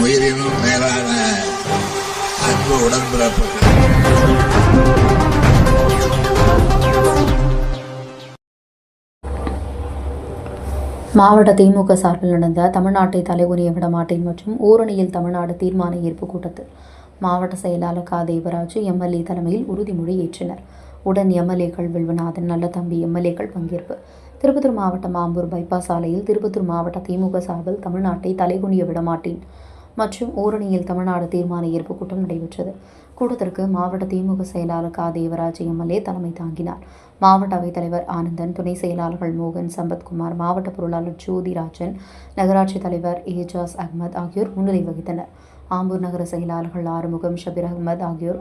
உயிரினும் மேலான அன்பு உடன்பிறப்புகள். மாவட்ட திமுக சார்பில் நடந்த தமிழ்நாட்டை தலைகுனிய விடமாட்டேன் மற்றும் ஊரணியில் தமிழ்நாடு தீர்மான ஏற்பு கூட்டத்தில் மாவட்ட செயலாளர் கா தேவராஜ் எம்எல்ஏ தலைமையில் உறுதிமொழி ஏற்றினர். உடன் எம்எல்ஏக்கள் வில்வநாதன் நல்லதம்பி எம்எல்ஏக்கள் பங்கேற்பு. திருப்பத்தூர் மாவட்டம் ஆம்பூர் பைபாஸ் சாலையில் திருப்பத்தூர் மாவட்ட திமுக சார்பில் தமிழ்நாட்டை தலைகுனிய விடமாட்டேன் மற்றும் ஊரணியில் தமிழ்நாடு தீர்மான ஏற்பு கூட்டம் நடைபெற்றது. கூட்டத்திற்கு மாவட்ட திமுக செயலாளர் கா. தேவராஜ் எம்எல்ஏ தலைமை தாங்கினார். மாவட்ட அவைத்தலைவர் ஆனந்தன் துணை செயலாளர்கள் மோகன் சம்பத்குமார் மாவட்ட பொருளாளர் ஜோதிராஜன் நகராட்சி தலைவர் ஏஜாஸ் அகமது ஆகியோர் முன்னிலை வகித்தனர். ஆம்பூர் நகர செயலாளர்கள் ஆறுமுகம் ஷபீர் அகமது ஆகியோர்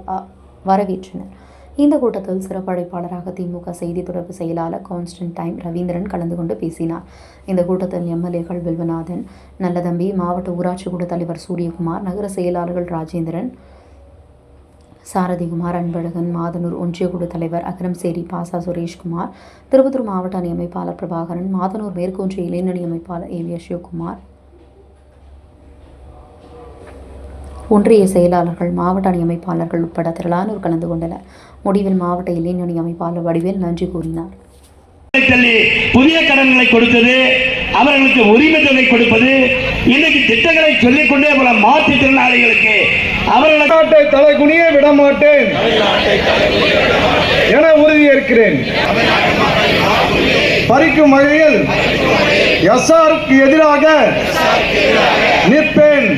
வரவேற்றனர். இந்த கூட்டத்தில் சிறப்பு அழைப்பாளராக திமுக செய்தி தொடர்பு செயலாளர் கான்ஸ்டன்டைன் ரவீந்திரன் கலந்து கொண்டு பேசினார். இந்த கூட்டத்தில் எம்எல்ஏக்கள் வில்வநாதன் நல்லதம்பி மாவட்ட ஊராட்சி கூட தலைவர் சூரியகுமார் நகர செயலாளர்கள் ராஜேந்திரன் சாரதிகுமார் அன்பழகன் மாதனூர் ஒன்றிய குழு தலைவர் அகரம்சேரி பாசா சுரேஷ்குமார் திருப்பத்தூர் மாவட்ட அணி அமைப்பாளர் பிரபாகரன் மாதனூர் மேற்கொன்றிய இளைஞணி அமைப்பாளர் ஏ வி அசோக்குமார் ஒன்றிய செயலாளர்கள் மாவட்ட அணி அமைப்பாளர்கள் உட்பட திரளானோர் கலந்து கொண்டனர். முடிவில் மாவட்ட இளைஞணி அமைப்பாளர் வடிவேல் நன்றி கூறினார். புதிய கடன்களை கொடுத்தது அவர்களுக்கு உரிமை தொகை கொடுப்பது இன்னைக்கு திட்டங்களை சொல்லிக் கொண்டே பல மாற்றுத்திறனாளிகளுக்கு அவர்களுக்கு நாட்டை தலைகுனிய விட மாட்டேன் என உறுதியேற்கிறேன். பறிக்கும் வகையில் எஸ்ஆருக்கு எதிராக நிற்பேன்.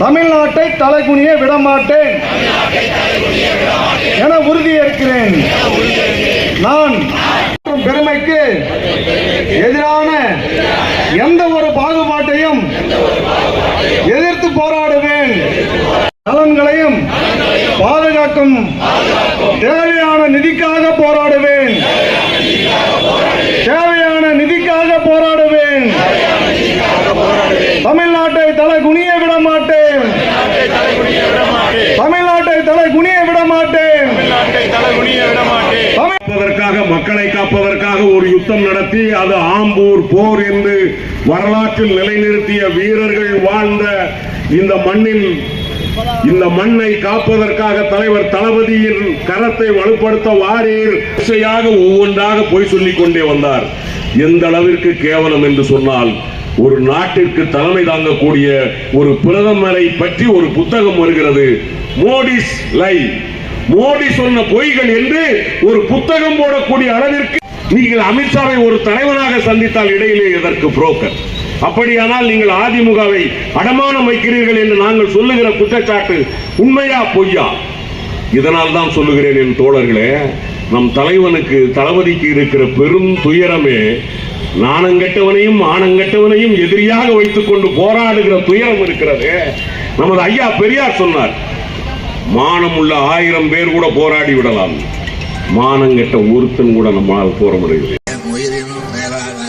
தமிழ்நாட்டை தலைகுனிய விடமாட்டேன். என உறுதியேற்கிறேன் நான் பெருமைக்கு எதிரான எந்த ஒரு பாகுபாட்டையும் எதிர்த்து போராடுவேன். நலன்களையும் பாதுகாக்கும் தேவையான நிதிக்காக போராடுவேன். தேவையான நிதிக்காக போராடுவேன். தமிழ்நாட்டை தலை குனிய விட மாட்டேன் தமிழ்நாட்டை தலை குனிய விட மாட்டேன் தமிழ் காப்பதற்காக மக்களை காப்பதற்காக ஒரு யுத்தம் நடத்தி அது ஆம்பூர் போர் என்று வரலாற்றில் நிலைநிறுத்திய வீரர்கள் வாழ்ந்த இந்த மண்ணில் இந்த மண்ணை காப்பதற்காக தலைவர் தளபதியின் கரத்தை வலுப்படுத்த வாரீர் வரிசையாக ஒவ்வொன்றாக போய் சொல்லிக் கொண்டே வந்தார். எந்த அளவிற்கு கேவலம் என்று சொன்னால் ஒரு நாட்டிற்கு தலைமை தாங்கக்கூடிய ஒரு பிரதமரை பற்றி ஒரு புத்தகம் வருகிறது. மோடிஸ் லை. மோடி சொன்ன பொய்கள் என்று ஒரு புத்தகம் போடக்கூடிய அளவிற்கு நீங்கள் அமித்ஷாவை ஒரு தலைவனாக சந்தித்தால் இடையிலே இதற்கு புரோக்கர் அப்படியானால் நீங்கள் அதிமுகவை அடமானம் வைக்கிறீர்கள் என்று நாங்கள் சொல்லுகிற குற்றச்சாட்டு உண்மையா பொய்யா? இதனால் தான் சொல்லுகிறேன் என் தோழர்களே நம் தலைவனுக்கு தளபதிக்கு இருக்கிற பெரும் துயரமே நாணங்கெட்டவனையும் ஆணங்கட்டவனையும் எதிரியாக வைத்துக் கொண்டு போராடுகிற துயரம் இருக்கிறது. நமது ஐயா பெரியார் சொன்னார் மானம் உள்ள ஆயிரம் பேர் கூட போராடி விடலாம். மானங்கெட்ட ஒருத்தன் கூட நம்மால் போற முடியவில்லை. உயிரினும் மேலான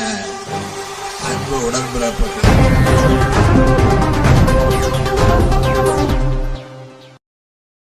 அன்பு உடன்பிறப்பு